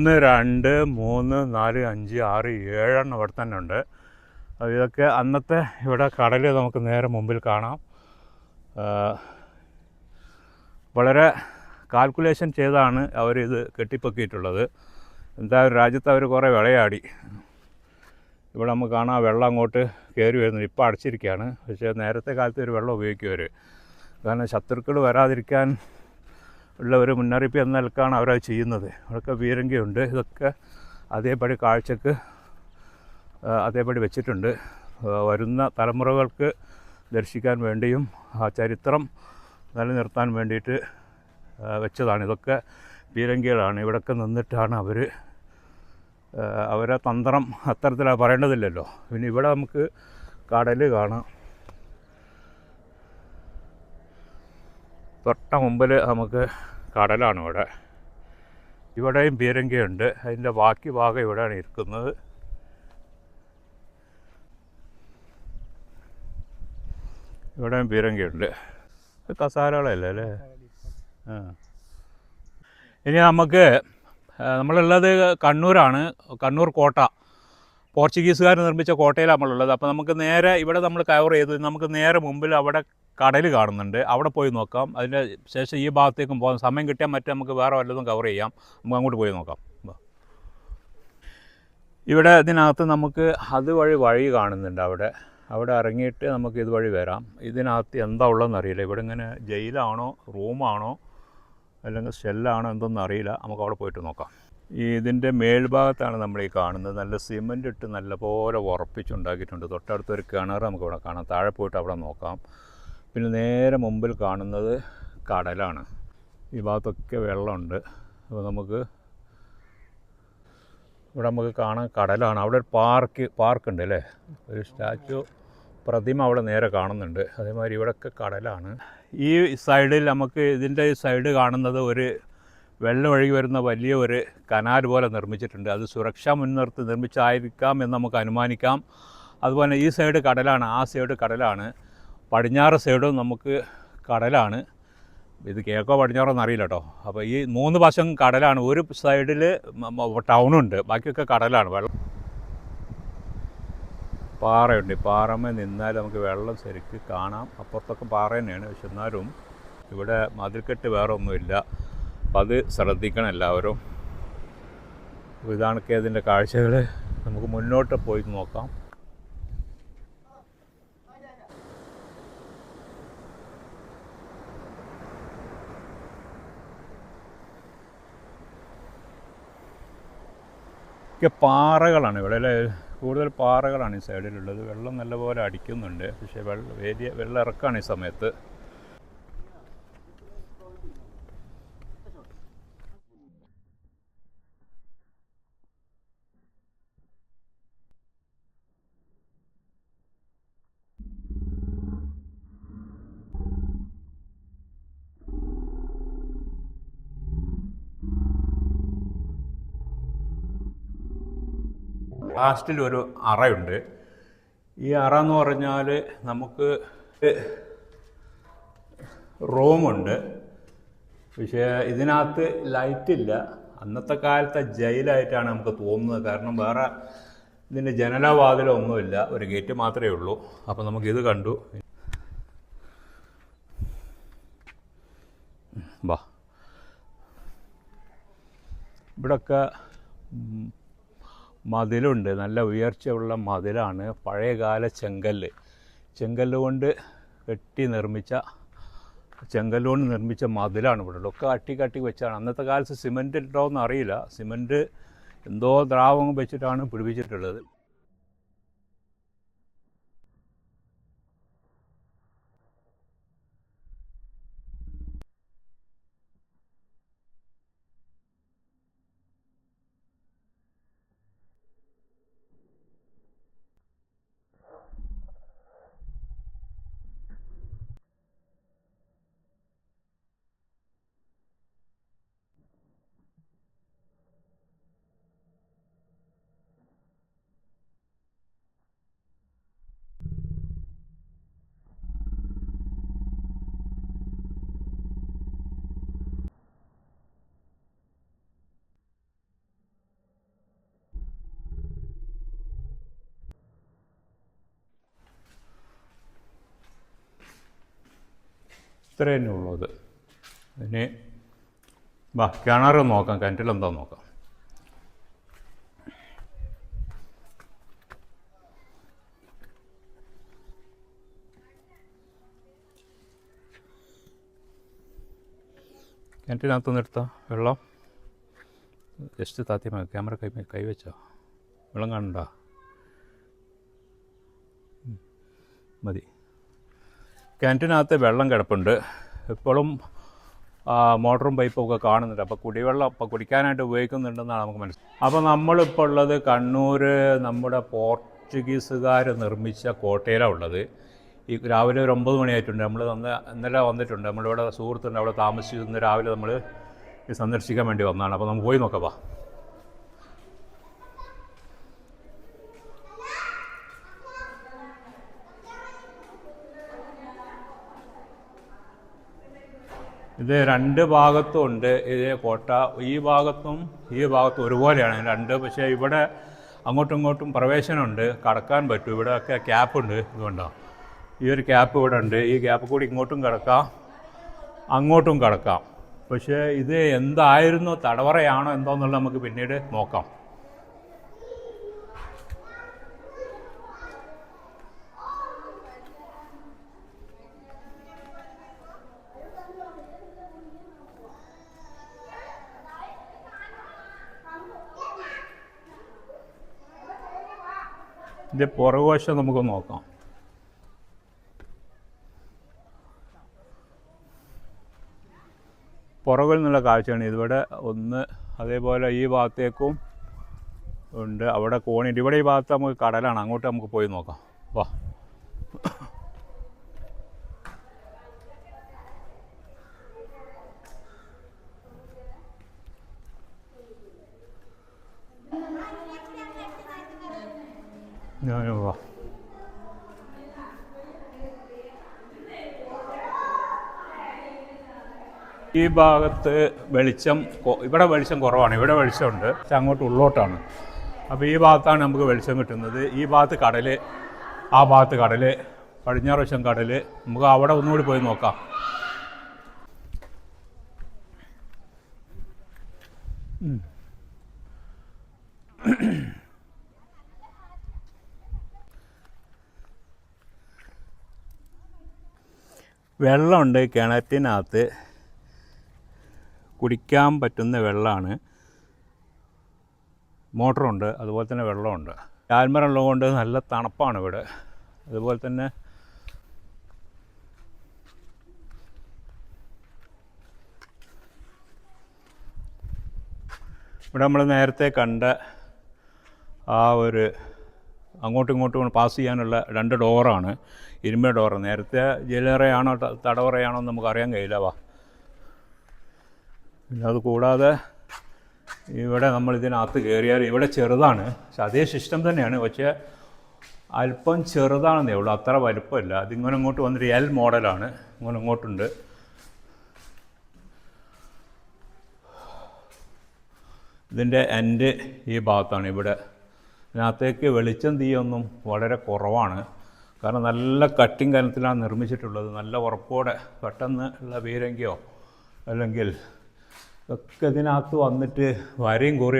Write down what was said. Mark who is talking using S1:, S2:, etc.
S1: ഒന്ന് രണ്ട് മൂന്ന് നാല് അഞ്ച് ആറ് ഏഴെണ്ണം ഇവിടെ തന്നെ ഉണ്ട്. ഇതൊക്കെ അന്നത്തെ ഇവിടെ കടൽ നമുക്ക് നേരെ മുമ്പിൽ കാണാം. വളരെ കാൽക്കുലേഷൻ ചെയ്താണ് അവരിത് കെട്ടിപ്പൊക്കിയിട്ടുള്ളത്. എന്തായാലും രാജ്യത്ത് അവർ കുറേ വിളയാടി. ഇവിടെ നമുക്ക് കാണാം വെള്ളം അങ്ങോട്ട് കയറി വരുന്നത്. ഇപ്പോൾ അടച്ചിരിക്കുകയാണ്. പക്ഷേ നേരത്തെ കാലത്ത് ഒരു വെള്ളം ഉപയോഗിക്കും അവർ. കാരണം ശത്രുക്കൾ വരാതിരിക്കാൻ ഉള്ള ഒരു മുന്നറിയിപ്പ് എന്ന നിലക്കാണ് അവരത് ചെയ്യുന്നത്. അവിടെയൊക്കെ വീരങ്കയുണ്ട് ഇതൊക്കെ അതേപടി കാഴ്ചക്ക് അതേപടി വെച്ചിട്ടുണ്ട്. വരുന്ന തലമുറകൾക്ക് ദർശിക്കാൻ വേണ്ടിയും ആ ചരിത്രം നിലനിർത്താൻ വേണ്ടിയിട്ട് വെച്ചതാണ്. ഇതൊക്കെ പീരങ്കികളാണ്. ഇവിടൊക്കെ നിന്നിട്ടാണ് അവർ അവരെ തന്ത്രം അത്തരത്തിലാണ് പറയേണ്ടതില്ലല്ലോ. പിന്നെ ഇവിടെ നമുക്ക് കടൽ കാണാം. തൊട്ട മുമ്പിൽ നമുക്ക് കടലാണ് ഇവിടെ ഇവിടെയും പീരങ്കിയുണ്ട് അതിന്റെ ബാക്കി ഭാഗം ഇവിടെയാണ് ഇരിക്കുന്നത്. ഇവിടെയും പീരങ്കിയുണ്ട് കസാരകളല്ലേ അല്ലേ? ആ. ഇനി നമുക്ക് നമ്മളുള്ളത് കണ്ണൂരാണ്. കണ്ണൂർ കോട്ട. പോർച്ചുഗീസുകാർ നിർമ്മിച്ച കോട്ടയിലാണ് നമ്മളുള്ളത് അപ്പോൾ നമുക്ക് നേരെ ഇവിടെ നമ്മൾ കവർ ചെയ്തു. നമുക്ക് നേരെ മുമ്പിൽ അവിടെ കടൽ കാണുന്നുണ്ട്. അവിടെ പോയി നോക്കാം. അതിന്റെ ശേഷം ഈ ഭാഗത്തേക്കും പോകാം. സമയം കിട്ടിയാൽ മറ്റേ നമുക്ക് വേറെ വല്ലതും കവർ ചെയ്യാം. നമുക്ക് അങ്ങോട്ട് പോയി നോക്കാം. ഇവിടെ ഇതിനകത്ത് നമുക്ക് അതുവഴി വഴി കാണുന്നുണ്ട് അവിടെ. അവിടെ ഇറങ്ങിയിട്ട് നമുക്ക് ഇതുവഴി വരാം. ഇതിനകത്ത് എന്താ ഉള്ളതെന്ന് അറിയില്ല. ഇവിടെ ഇങ്ങനെ ജയിലാണോ റൂമാണോ അല്ലെങ്കിൽ ഷെല്ലാണോ എന്തൊന്നും അറിയില്ല. നമുക്ക് അവിടെ പോയിട്ട് നോക്കാം. ഇതിന്റെ മേൽഭാഗത്താണ് നമ്മൾ ഈ കാണുന്നത്. നല്ല സിമന്റ് ഇട്ട് നല്ലപോലെ ഉറപ്പിച്ചുണ്ടാക്കിയിട്ടുണ്ട്. തൊട്ടടുത്തൊരു കിണർ നമുക്ക് ഇവിടെ കാണാം. താഴെ പോയിട്ട് അവിടെ നോക്കാം. പിന്നെ നേരെ മുമ്പിൽ കാണുന്നത് കടലാണ്. ഈ ഭാഗത്തൊക്കെ വെള്ളമുണ്ട്. അപ്പോൾ നമുക്ക് ഇവിടെ നമുക്ക് കാണാൻ കടലാണ്. അവിടെ ഒരു പാർക്ക് പാർക്കുണ്ട് അല്ലേ? ഒരു സ്റ്റാച്ചു പ്രതിമ അവിടെ നേരെ കാണുന്നുണ്ട്. അതേമാതിരി ഇവിടെയൊക്കെ കടലാണ്. ഈ സൈഡിൽ നമുക്ക് ഇതിന്റെ സൈഡ് കാണുന്നത് ഒരു വെള്ളം ഒഴുകി വരുന്ന വലിയ ഒരു കനാൽ പോലെ നിർമ്മിച്ചിട്ടുണ്ട്. അത് സുരക്ഷാ മുൻനിർത്തി നിർമ്മിച്ചായിരിക്കാം എന്ന് നമുക്ക് അനുമാനിക്കാം. അതുപോലെ ഈ സൈഡ് കടലാണ് ആ സൈഡ് കടലാണ്. പടിഞ്ഞാറ് സൈഡും നമുക്ക് കടലാണ്. ഇത് കിഴക്കോ പടിഞ്ഞാറോ എന്നറിയില്ല കേട്ടോ. അപ്പോൾ ഈ മൂന്ന് വശം കടലാണ്. ഒരു സൈഡിൽ ടൗണുണ്ട് ബാക്കിയൊക്കെ കടലാണ്. വെള്ളം പാറയുണ്ട്. പാറമേ നിന്നാൽ നമുക്ക് വെള്ളം ശരിക്ക് കാണാം. അപ്പുറത്തൊക്കെ പാറ തന്നെയാണ്. പക്ഷെ എന്നാലും ഇവിടെ മതിൽക്കെട്ട് വേറെ ഒന്നുമില്ല അപ്പം അത് ശ്രദ്ധിക്കണം എല്ലാവരും. അപ്പോൾ ഇതാണൊക്കെ അതിന്റെ കാഴ്ചകൾ നമുക്ക് മുന്നോട്ട് പോയി നോക്കാം. ഒക്കെ പാറകളാണ് ഇവിടെ അല്ലേ? കൂടുതൽ പാറകളാണ് ഈ സൈഡിലുള്ളത്. വെള്ളം നല്ലപോലെ അടിക്കുന്നുണ്ട്. പക്ഷേ വെള്ളം വലിയ വെള്ളം ഇറക്കാണ് ഈ സമയത്ത്. ലാസ്റ്റിൽ ഒരു അറയുണ്ട്. ഈ അറ എന്ന് പറഞ്ഞാൽ നമുക്ക് റൂമുണ്ട്. പക്ഷേ ഇതിനകത്ത് ലൈറ്റില്ല. അന്നത്തെ കാലത്തെ ജയിലായിട്ടാണ് നമുക്ക് തോന്നുന്നത്. കാരണം വേറെ ഇതിന്റെ ജനലവാതിലോ ഒന്നുമില്ല. ഒരു ഗേറ്റ് മാത്രമേ ഉള്ളൂ. അപ്പോൾ നമുക്കിത് കണ്ടു. വാ. ഇവിടൊക്കെ മതിലുണ്ട്. നല്ല ഉയർച്ചയുള്ള മതിലാണ് പഴയകാല ചെങ്കല്ല്. ചെങ്കല്ല് കൊണ്ട് കെട്ടി നിർമ്മിച്ച ചെങ്കല്ല് കൊണ്ട് നിർമ്മിച്ച മതിലാണ് ഇവിടെ. ഒക്കെ അട്ടി കട്ടി വെച്ചാണ്. അന്നത്തെ കാലത്ത് സിമന്റ് ഇട്ടോ എന്ന് അറിയില്ല സിമന്റ് എന്തോ ദ്രാവകം വെച്ചിട്ടാണ് പിടിപ്പിച്ചിട്ടുള്ളത്. ഇത്ര തന്നെ ഉള്ളൂ അത് ഇനി വാ കിണർ നോക്കാം കിണറ്റിലെന്താ നോക്കാം. കിണറ്റിനകത്ത് നിർത്താം വെള്ളം? ജസ്റ്റ് താത്തി മതി. ക്യാമറ കൈ കൈവച്ചോ വെള്ളം കാണണ്ട മതി. കിണറ്റിനകത്ത് വെള്ളം കിടപ്പുണ്ട്. ഇപ്പോഴും മോട്ടറും പൈപ്പും ഒക്കെ കാണുന്നുണ്ട്. അപ്പോൾ കുടിവെള്ളം ഇപ്പോൾ കുടിക്കാനായിട്ട് ഉപയോഗിക്കുന്നുണ്ടെന്നാണ് നമുക്ക് മനസ്സിലായത് അപ്പോൾ നമ്മളിപ്പോൾ ഉള്ളത് കണ്ണൂർ നമ്മുടെ പോർച്ചുഗീസുകാർ നിർമ്മിച്ച കോട്ടയിലാണ് ഉള്ളത്. ഈ രാവിലെ ഒരു ഒമ്പത് മണിയായിട്ടുണ്ട്. നമ്മൾ തന്ന ഇന്നലെ വന്നിട്ടുണ്ട്. നമ്മളിവിടെ സുഹൃത്തുണ്ട്. അവിടെ താമസിച്ചിരുന്ന രാവിലെ നമ്മൾ സന്ദർശിക്കാൻ വേണ്ടി വന്നതാണ്. അപ്പോൾ നമുക്ക് പോയി നോക്കാം ഇത് രണ്ട് ഭാഗത്തും ഉണ്ട്. ഇത് കോട്ട. ഈ ഭാഗത്തും ഈ ഭാഗത്തും ഒരുപോലെയാണ്. രണ്ട് പക്ഷേ ഇവിടെ അങ്ങോട്ടും ഇങ്ങോട്ടും പ്രവേശനമുണ്ട്. കടക്കാൻ പറ്റും. ഇവിടെയൊക്കെ ക്യാപ്പ് ഉണ്ട്. ഇതുകൊണ്ടോ? ഈ ഒരു ക്യാപ്പ് ഇവിടെ ഉണ്ട്. ഈ ക്യാപ്പ് കൂടി ഇങ്ങോട്ടും കിടക്കാം. അങ്ങോട്ടും കിടക്കാം. പക്ഷേ ഇത് എന്തായിരുന്നു? തടവറയാണോ എന്തോന്നുള്ളത് നമുക്ക് പിന്നീട് നോക്കാം. ഇതിന്റെ പുറകുവശം നമുക്ക് നോക്കാം. പുറകിൽ നിന്നുള്ള കാഴ്ചയാണ്. ഇതിവിടെ ഒന്ന് അതേപോലെ ഈ ഭാഗത്തേക്കും ഉണ്ട്. അവിടെ കോണിയുണ്ട് ഇവിടെ ഈ ഭാഗത്ത് നമുക്ക് കടലാണ്. അങ്ങോട്ട് നമുക്ക് പോയി നോക്കാം. വാ. ഞാൻ വാ ഈ ഭാഗത്ത് വെളിച്ചം ഇവിടെ വെളിച്ചം കുറവാണ്. ഇവിടെ വെളിച്ചമുണ്ട്. പക്ഷെ അങ്ങോട്ട് ഉള്ളോട്ടാണ്. അപ്പോൾ ഈ ഭാഗത്താണ് നമുക്ക് വെളിച്ചം കിട്ടുന്നത്. ഈ ഭാഗത്ത് കടൽ ആ ഭാഗത്ത് കടൽ പടിഞ്ഞാറ് വശം കടൽ നമുക്ക് അവിടെ ഒന്നുകൂടി പോയി നോക്കാം. ഉം. വെള്ളമുണ്ട്. കിണറ്റിനകത്ത് കുടിക്കാൻ പറ്റുന്ന വെള്ളമാണ്. മോട്ടറുണ്ട്. അതുപോലെ തന്നെ വെള്ളമുണ്ട്. ആൽമരം ഉള്ളതുകൊണ്ട് നല്ല തണുപ്പാണ് ഇവിടെ. അതുപോലെ തന്നെ ഇവിടെ നമ്മൾ നേരത്തെ കണ്ട ആ ഒരു അങ്ങോട്ടും ഇങ്ങോട്ടും പാസ് ചെയ്യാനുള്ള രണ്ട് ഡോറാണ്. ഇരുമ്പ ഡോറ്. നേരത്തെ ജലറയാണോ തടവറയാണോ എന്ന് നമുക്കറിയാൻ കഴിയില്ല. വാ. അത് കൂടാതെ ഇവിടെ നമ്മൾ ഇതിനകത്ത് കയറിയാൽ ഇവിടെ ചെറുതാണ്. പക്ഷെ അതേ സിസ്റ്റം തന്നെയാണ്. പക്ഷേ അല്പം ചെറുതാണെന്നേ ഉള്ളൂ. അത്ര വലുപ്പമില്ല. അതിങ്ങനെ ഇങ്ങോട്ട് വന്നിട്ട് എൽ മോഡലാണ്. ഇങ്ങനെ ഇങ്ങോട്ടുണ്ട്. ഇതിന്റെ എൻഡ് ഈ ഭാഗത്താണ് ഇവിടെ ഇതിനകത്തേക്ക് വെളിച്ചം തീയൊന്നും വളരെ കുറവാണ്. കാരണം നല്ല കട്ടിങ് കനത്തിലാണ് നിർമ്മിച്ചിട്ടുള്ളത്. നല്ല ഉറപ്പോടെ പെട്ടെന്ന് ഉള്ള പീരങ്കിയോ അല്ലെങ്കിൽ ഒക്കെ ഇതിനകത്ത് വന്നിട്ട് വരയും കുറിയും